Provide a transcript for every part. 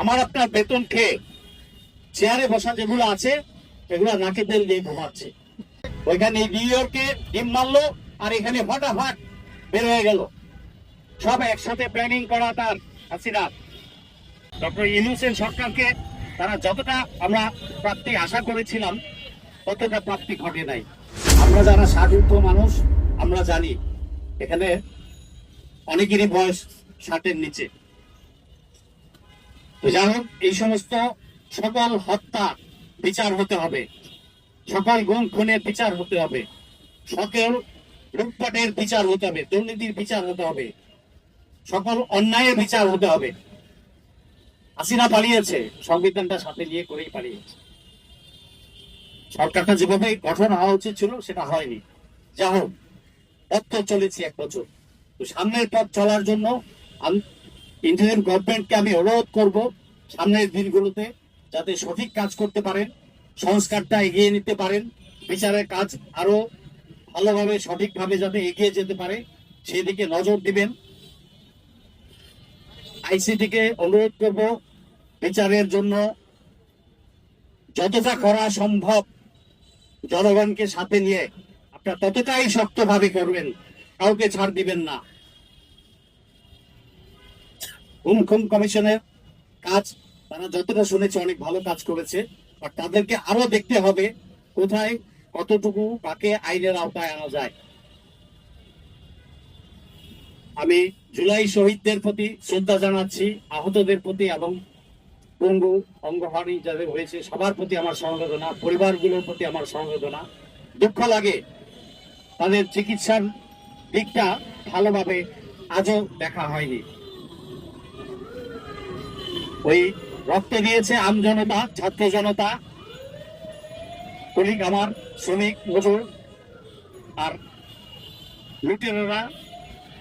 আমার আপনার বেতন খেয়ে চেয়ারে বসা যেগুলো আছে, এগুলো নাকে তেল দিয়ে ঘুমাচ্ছে। ওইখানে নিউ ইয়র্কে ডিম মারলো, আর এখানে ফটাফট বের হয়ে গেল। সব একসাথে প্ল্যানিং করা তার হাসিনা। ডক্টর ইউনুসেন সরকারকে তারা যতটা আমরা প্রাপ্তি আশা করেছিলাম, ততটা প্রাপ্তি ঘটে নাই। আমরা যারা ষাটঊর্ধ্ব মানুষ, আমরা জানি এখানে অনেকেরই বয়স ষাটের নিচে। তো যাই হোক, এই সমস্ত সকল হত্যা বিচার হতে হবে। সকল গুম, খুনের বিচার হতে হবে। সকল লুটপাটের বিচার হতে হবে, দুর্নীতির বিচার হতে হবে। সকল অন্যায়ের বিচার হতে হবে। হাসিনা পালিয়েছে, সংবিধানটা সাথে নিয়ে করেই পালিয়েছে। সরকারটা যেভাবে গঠন হওয়া উচিত ছিল, সেটা হয়নি। যা হোক, পথ চলেছি এক বছর। তো সামনের পথ চলার জন্য ইন্ডিয়ান গভর্নমেন্টকে আমি অনুরোধ করব সামনের দিনগুলোতে যাতে সঠিক কাজ করতে পারেন, সংস্কারটা এগিয়ে নিতে পারেন, বিচারের কাজ আরও ভালোভাবে, সঠিকভাবে যাতে এগিয়ে যেতে পারে সেই দিকে নজর দিবেন। আইসিটিকে অনুরোধ করব বিচারের জন্য যতটা করা সম্ভব জনগণকে সাথে নিয়ে, আপনার ততটাই শক্তভাবে করবেন, কাউকে ছাড় দিবেন না। হুম খুম কমিশনের কাজ, তারা যতটা শুনেছে অনেক ভালো কাজ করেছে, আর তাদেরকে আরও দেখতে হবে কোথায় কতটুকু কাকে আইনের আওতায় আনা যায়। আমি জুলাই শহীদদের প্রতি শ্রদ্ধা জানাচ্ছি, আহতদের প্রতি এবং পঙ্গু অঙ্গহানি যাদের হয়েছে, সবার প্রতি আমার সমবেদনা পরিবারগুলোর প্রতি আমার সমবেদনা দুঃখ লাগে, তাদের চিকিৎসার দিকটা ভালোভাবে আজও দেখা হয়নি। ওই রক্ত দিয়েছে আমজনতা ছাত্র জনতা, কলিগ আমার, শ্রমিক, মজুর, আর লুটেরারা,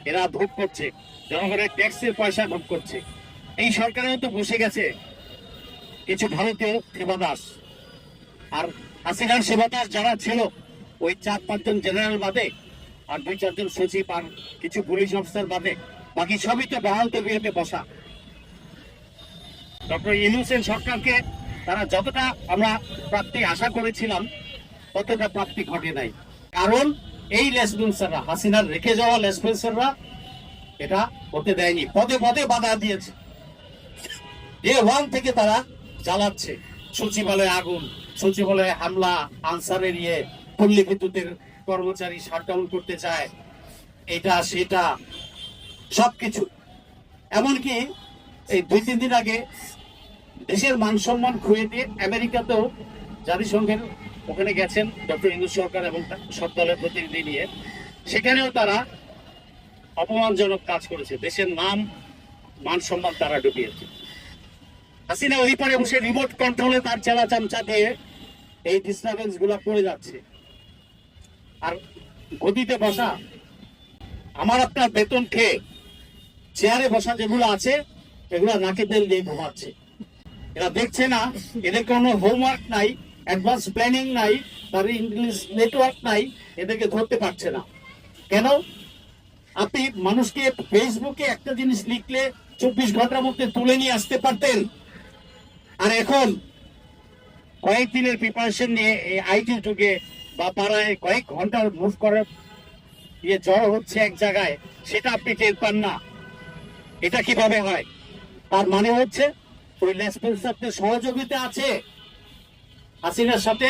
এরা ভোগ করছে। জনগণের ট্যাক্সের পয়সা ভোগ করছে। এই সরকারেও তো বসে গেছে। কিছু ভারতীয় সেবাদাস। আর হাসিনার সেবাদাস যারা ছিল, ওই চার পাঁচজন জেনারেল বাদে আর দুই চারজন সচিব আর কিছু পুলিশ অফিসার বাদে, বাকি সবই তো বহাল তবিয়তে বসা। ডক্টর ইউনুসেন সরকারকে তারা যতটা আমরা প্রাপ্তি আশা করেছিলাম, ততটা প্রাপ্তি ঘটে নাই। কারণ এই লেসপেন্সাররা হাসিনার রেখে যাওয়া লেসপেন্সাররা এটা হতে দেয়নি। পদে পদে বাধা দিয়েছে। ডে ওয়ান থেকে তারা জ্বালাচ্ছে। সচিবালয়ে আগুন, সচিবালয়ে হামলা আনসারের ইয়ে পল্লী বিদ্যুতের কর্মচারী শাটডাউন করতে চায়। এটা, সেটা, সবকিছু। এমনকি এই দুই, তিন দিন আগে দেশের মান সম্মান খুঁয়ে দিয়ে আমেরিকাতেও জাতিসংঘের ওখানে গেছেন ডক্টর ইন্দু সরকার এবং সব দলের প্রতিনিধি নিয়ে। সেখানেও তারা অপমানজনক কাজ করেছে। দেশের নাম মান সম্মান তারা ডুবিয়েছে হাসিনা ওই পারে বসে রিমোট কন্ট্রোলে তার চেলা চামচা দিয়ে এই ডিস্টারবেন্সগুলা করে যাচ্ছে। আর গদিতে বসা, আমার আপনার বেতন খেয়ে চেয়ারে বসা যেগুলো আছে, এগুলো নাকে তেল দিয়ে ঘুমাচ্ছে। এরা দেখছে না, এদের কোনো হোমওয়ার্ক নাই অ্যাডভান্স প্ল্যানিং নাই তাদের ইংলিশ নেটওয়ার্ক নাই, এদেরকে ধরতে পারছে না। কেন? আপনি মানুষকে ফেসবুকে একটা জিনিস লিখলে চব্বিশ ঘণ্টার মধ্যে তুলে নিয়ে আসতে পারতেন। আর এখন কয়েকদিনের প্রিপারেশন নিয়ে এই আইটি যুগে বা পাড়ায় কয়েক ঘণ্টার মুভ করার ইয়ে জড় হচ্ছে এক জায়গায়, সেটা আপনি টের পান না। এটা কীভাবে হয়? তার মানে হচ্ছে ওই লেসপেন্সারদের সহযোগিতা আছে? হাসিনার সাথে,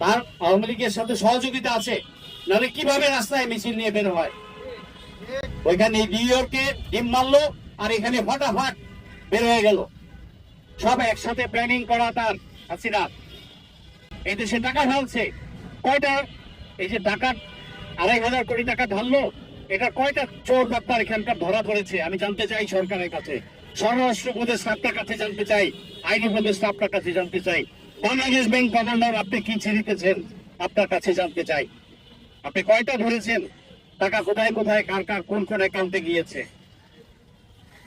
তার আওয়ামী লীগের সাথে সহযোগিতা আছে। নাহলে কীভাবে রাস্তায় মিছিল নিয়ে বের হয়? ওইখানে নিউ ইয়র্কে ডিম মারলো, আর এখানে বের হয়ে গেল। সব একসাথে প্ল্যানিং করা তার হাসিনা। এই দেশে টাকা ঢালছে। কয়টা? এই যে টাকা, আড়াই হাজার কোটি টাকা ঢাললো। এটা কয়টা চোর ব্যাপার এখানকার ধরা পড়েছে? আমি জানতে চাই সরকারের কাছে। স্বরাষ্ট্র উপদেষ্টা আপনার কাছে জানতে চাই, আইনি উপদেষ্টা আপনার কাছে জানতে চাই। বাংলাদেশ ব্যাংক গভর্নর আপনি কি ছিড়িতেছেন আপনার কাছে জানতে চাই। আপনি কয়টা ধরেছেন? টাকা কোথায় কোথায়, কার কার, কোন কোন অ্যাকাউন্টে গিয়েছে?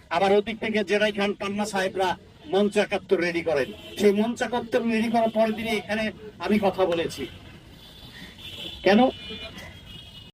আবার ওদিক থেকে জেরাই খান, পান্না সাহেবরা মঞ্চ একাত্তর রেডি করেন। সেই মঞ্চ একাত্তর রেডি করার পরের দিনে এখানে আমি কথা বলেছি। কেন?